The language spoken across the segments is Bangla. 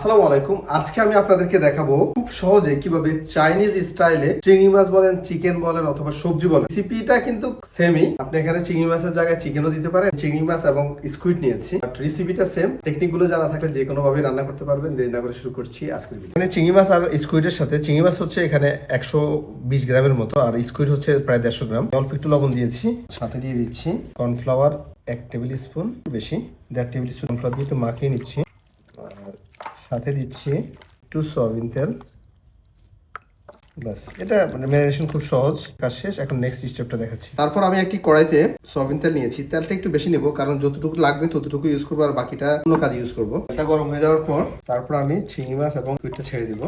আসসালামু আলাইকুম। আজকে আমি আপনাদেরকে দেখাবো খুব সহজে কীভাবে চাইনিজ স্টাইলে চিংড়ি মাছ বলেন চিকেন বলেন অথবা সবজি বলেন। রেসিপিটা কিন্তু সেমই আপনি এখানে চিংড়ি মাছের জায়গায় চিকেনও দিতে পারেন, চিংড়ি মাছ এবং স্কুইড নিয়েছি। বাট রেসিপিটা সেম টেকনিকগুলো জানা থাকলে যে কোনো ভাবে রান্না করতে পারবেন। দেরি না করে শুরু করছি আজকের এখানে চিংড়ি মাছ আর স্কুইডের সাথে, চিংড়ি মাছ হচ্ছে এখানে একশো বিশ গ্রামের মতো, আর স্কুইড হচ্ছে প্রায় দেড়শো গ্রাম। অল্প একটু লবণ দিয়েছি। সাথে দিয়ে দিচ্ছি কর্নফ্লাওয়ার এক টেবিল স্পুন বেশি, দেড় টেবিল স্পুন কর্নফ্লাওয়ার দিয়ে একটু মাখিয়ে নিচ্ছি। সাথে দিচ্ছি টু সয়াবিন তেল। ব্যাস, এটা মানে ম্যারিনেশন খুব সহজ, কাজ শেষ। এখন নেক্সট স্টেপটা দেখাচ্ছি। তারপর আমি একটি কড়াইতে সয়াবিন তেল নিয়েছি। তেলটা একটু বেশি নেব, কারণ যতটুকু লাগবে ততটুকু ইউজ করব আর বাকিটা অন্য কাজে ইউজ করব। এটা গরম হয়ে যাওয়ার পর তারপর আমি চিংড়ি মাছ এবং কুইটটা ছেড়ে দিব।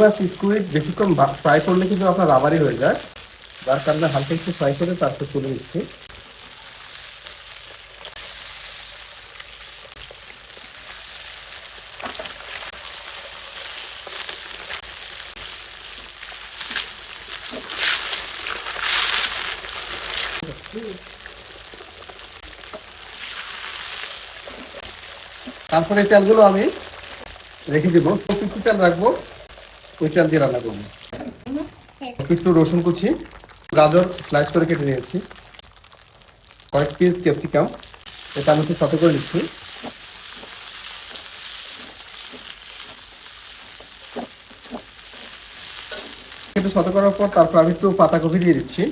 মাছ স্কুইড বেশিক্ষণ ফ্রাই করলে কিন্তু আপনার রাবারই হয়ে যায়। যার কারণে হালকা একটু ফ্রাই করে তারপর তুলে দিচ্ছি তারপরে তেলগুলো আমি রেখে দিব। কিছু তেল রাখব। ওই দিয়ে রান্না করব। একটু রসুন কুচি, গাজর স্লাইস করে কেটে নিয়েছি। কয়েক পিস ক্যাপসিকাম এটা আমি একটু সাথে করে দিচ্ছি একটু সাথে করার পর তারপর আমি একটু পাতাকপি দিয়ে দিচ্ছি,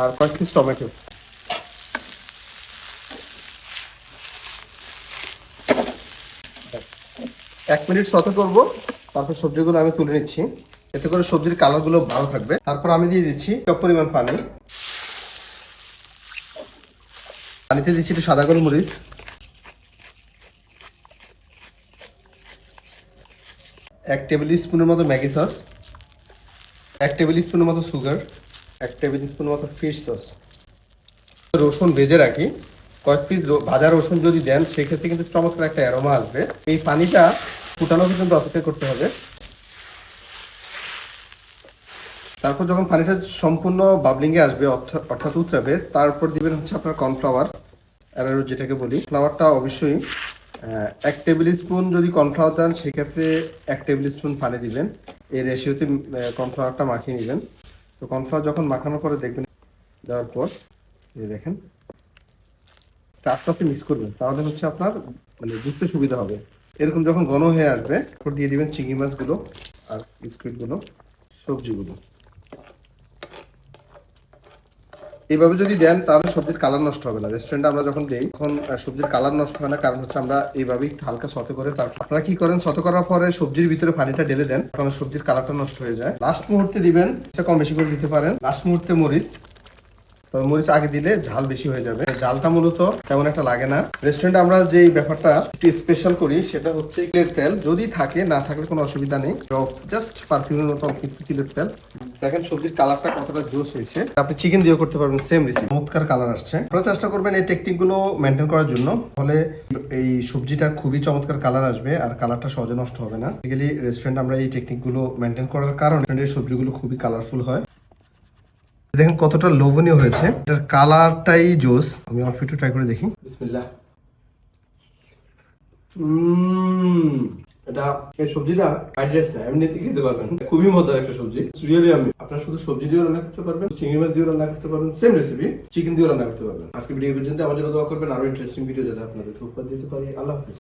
আর কয়েক পিস টমেটো এক মিনিট সতে করব। তারপর সবজিগুলো আমি তুলে নিচ্ছি। এতে করে সবজির কালারগুলো ভালো থাকবে। তারপর আমি দিয়ে দিচ্ছি টপ পরিমাণ পানি। পানিতে দিচ্ছি একটু সাদা গোলমরিচ। এক টেবিল স্পুনের মতো ম্যাগি সস। এক টেবিল স্পুনের মতো সুগার। এক টেবিল স্পুনের মতো ফিশ সস। রসুন ভেজে রাখি। কয়েক পিস ভাজা রসুন যদি দেন, সেক্ষেত্রে কিন্তু চমৎকার একটা অ্যারোমা আসবে। এই পানিটা ফুটানো পর্যন্ত অপেক্ষা করতে হবে। তারপর যখন পানিটা সম্পূর্ণ বাবলিং এ আসবে, অর্থা- অর্থাৎ উতরাবে, তারপর দিবেন হচ্ছে আপনার কর্নফ্লাওয়ার অ্যারারুট যেটাকে বলি। ফ্লাওয়ারটা অবশ্যই এক টেবিল স্পুন যদি কর্নফ্লাওয়ার দেন, সেক্ষেত্রে এক টেবিল স্পুন পানি দিবেন। এই রেশিওতে কর্নফ্লাওয়ারটা মাখিয়ে নেবেন। তো কর্নফ্লাওয়ার যখন মাখানোর পরে দেখবেন, দেওয়ার পর দেখেন আস্তে আস্তে মিক্স করবেন। তাহলে হচ্ছে আপনার মানে বুঝতে সুবিধা হবে। এরকম যখন ঘন হয়ে আসবে তারপর দিয়ে দিবেন চিংড়ি মাছগুলো আর বিস্কুটগুলো, সবজিগুলো। এইভাবে যদি দেন, তাহলে সবজির কালার নষ্ট হবে না। রেস্টুরেন্টে আমরা যখন দেই, তখন সবজির কালার নষ্ট হয় না, কারণ হচ্ছে আমরা এইভাবেই হালকা সতে করে তারপর আপনারা কি করেন, সতে করার পরে সবজির ভিতরে পানিটা ঢেলে দেন কারণ সবজির কালারটা নষ্ট হয়ে যায়। লাস্ট মুহূর্তে দিবেন কম বেশি করে দিতে পারেন। লাস্ট মুহূর্তে মরিচ তবে মরিচ আগে দিলে ঝাল বেশি হয়ে যাবে। ঝালটা মূলত তেমন একটা লাগে না। রেস্টুরেন্টে আমরা যে ব্যাপারটা একটু স্পেশাল করি, সেটা হচ্ছে তিলের তেল। যদি থাকে, না থাকলে কোনো অসুবিধা নেই। জাস্ট পারফিউমের মতো অল্প তিলের তেল। দেখেন সবজির কালারটা কতটা জোস হয়েছে। আপনি চিকেন দিয়েও করতে পারবেন সেম রেসিপি চমৎকার কালার আসছে। আপনারা চেষ্টা করবেন এই টেকনিকগুলো মেনটেন করার জন্য। ফলে এই সবজিটা খুবই চমৎকার কালার আসবে আর কালারটা সহজে নষ্ট হবে না। রেস্টুরেন্ট আমরা এই টেকনিকগুলো মেনটেন করার কারণে সবজিগুলো খুবই কালারফুল হয়। দেখেন কতটা লোভনীয় হয়েছে। এটার কালারটাই জোস। আমি অল্প একটু ট্রাই করে দেখি। এটা এই সবজিটা ফ্রাইড রাইস না এমনিতে খেতে পারবেন। খুবই মজার একটা সবজি। রিয়েলি আমি আপনার শুধু সবজি দিয়েও রান্না করতে পারবেন, চিংড়ি মাছ দিয়েও রান্না করতে পারবেন সেম রেসিপি চিকেন দিয়েও রান্না করতে পারবেন। আজকে ভিডিও পর্যন্ত আমার জন্য দোয়া করবেন। আরও ইন্টারেস্টিং ভিডিও যাতে আপনাদেরকে উপহার দিতে পারি। আল্লাহ হাফিজ।